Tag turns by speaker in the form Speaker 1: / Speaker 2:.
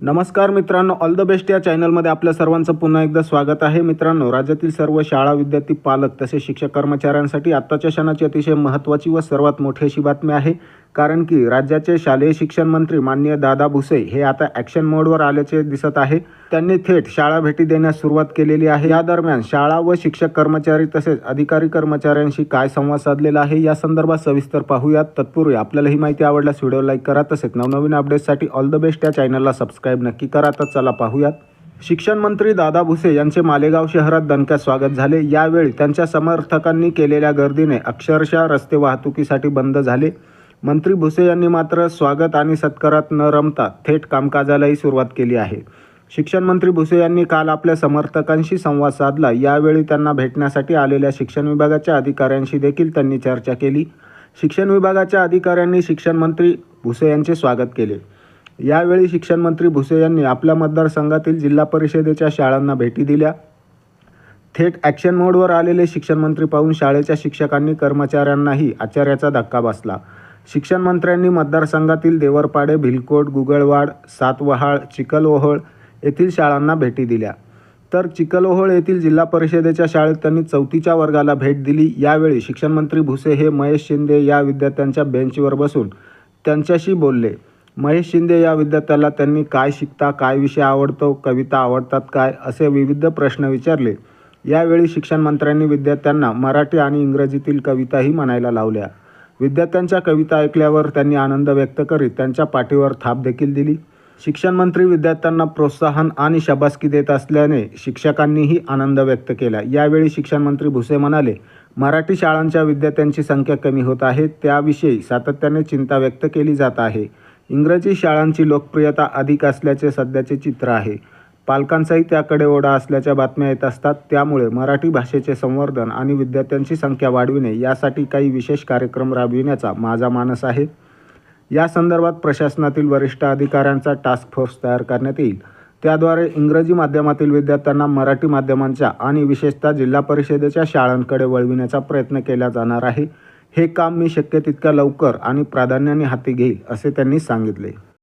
Speaker 1: नमस्कार मित्रांनो all the best या चॅनलमध्ये आपल्या सर्वांचं पुन्हा एकदा स्वागत आहे. मित्रांनो राज्यातील सर्व शाळा विद्यार्थी पालक तसेच शिक्षक कर्मचाऱ्यांसाठी आत्ताच्या क्षणाची अतिशय महत्त्वाची व सर्वात मोठी अशी बातमी आहे. कारण की राज्याचे शालेय शिक्षण मंत्री माननीय दादा भुसे हे आता ॲक्शन मोडवर आल्याचे दिसत आहे. त्यांनी थेट शाळा भेटी देण्यास सुरुवात केलेली आहे. या दरम्यान शाळा व शिक्षक कर्मचारी तसेच अधिकारी कर्मचाऱ्यांशी काय संवाद साधलेला आहे या संदर्भात सविस्तर पाहूयात. तत्पूर्वी आपल्याला ही माहिती आवडल्यास व्हिडिओ लाईक करा तसेच नवनवीन अपडेट्ससाठी ऑल द बेस्ट या चॅनलला सबस्क्राईब नक्की करा. तर चला पाहूयात. शिक्षण मंत्री दादा भुसे यांचे मालेगाव शहरात दणक्यात स्वागत झाले. यावेळी त्यांच्या समर्थकांनी केलेल्या गर्दीने अक्षरशः रस्ते वाहतुकीसाठी बंद झाले. मंत्री भुसे यांनी मात्र स्वागत आणि सत्कारात न रमता थेट कामकाजालाही सुरुवात केली आहे. शिक्षण मंत्री भुसे यांनी काल आपल्या समर्थकांशी संवाद साधला. यावेळी त्यांना भेटण्यासाठी आलेल्या शिक्षण विभागाच्या अधिकाऱ्यांशी देखील त्यांनी चर्चा केली. शिक्षण विभागाच्या अधिकाऱ्यांनी शिक्षण मंत्री भुसे यांचे स्वागत केले. यावेळी शिक्षण मंत्री भुसे यांनी आपल्या मतदारसंघातील जिल्हा परिषदेच्या शाळांना भेटी दिल्या. थेट ॲक्शन मोडवर आलेले शिक्षण मंत्री पाहून शाळेच्या शिक्षकांनी कर्मचाऱ्यांनाही आचार्याचा धक्का बसला. शिक्षण मंत्र्यांनी मतदारसंघातील देवरपाडे भिलकोट गुगळवाड सातवहाळ चिखलओहळ येथील शाळांना भेटी दिल्या. तर चिखलओहळ येथील जिल्हा परिषदेच्या शाळेत त्यांनी चौथीच्या वर्गाला भेट दिली. यावेळी शिक्षणमंत्री भुसे हे महेश शिंदे या विद्यार्थ्यांच्या बेंचवर बसून त्यांच्याशी बोलले. महेश शिंदे या विद्यार्थ्याला त्यांनी काय शिकता काय विषय आवडतो कविता आवडतात काय असे विविध प्रश्न विचारले. यावेळी शिक्षणमंत्र्यांनी विद्यार्थ्यांना मराठी आणि इंग्रजीतील कविताही म्हणायला लावल्या. विद्यार्थ्यांच्या कविता ऐकल्यावर त्यांनी आनंद व्यक्त करीत त्यांच्या पाठीवर थाप देखील दिली. शिक्षण मंत्री विद्यार्थ्यांना प्रोत्साहन आणि शाबासकी देत असल्याने शिक्षकांनीही आनंद व्यक्त केला. यावेळी शिक्षण मंत्री भुसे म्हणाले मराठी शाळांच्या विद्यार्थ्यांची संख्या कमी होत आहे. त्याविषयी सातत्याने चिंता व्यक्त केली जात आहे. इंग्रजी शाळांची लोकप्रियता अधिक असल्याचे सध्याचे चित्र आहे. पालकांचाही त्याकडे ओढा असल्याच्या बातम्या येत असतात. त्यामुळे मराठी भाषेचे संवर्धन आणि विद्यार्थ्यांची संख्या वाढविणे यासाठी काही विशेष कार्यक्रम राबविण्याचा माझा मानस आहे. या संदर्भात प्रशासनातील वरिष्ठ अधिकाऱ्यांचा टास्क फोर्स तयार करण्यात येईल. त्याद्वारे इंग्रजी माध्यमातील विद्यार्थ्यांना मराठी माध्यमांच्या आणि विशेषतः जिल्हा परिषदेच्या शाळांकडे वळविण्याचा प्रयत्न केला जाणार आहे. हे काम मी शक्य तितक्या लवकर आणि प्राधान्याने हाती घेईल असे त्यांनी सांगितले.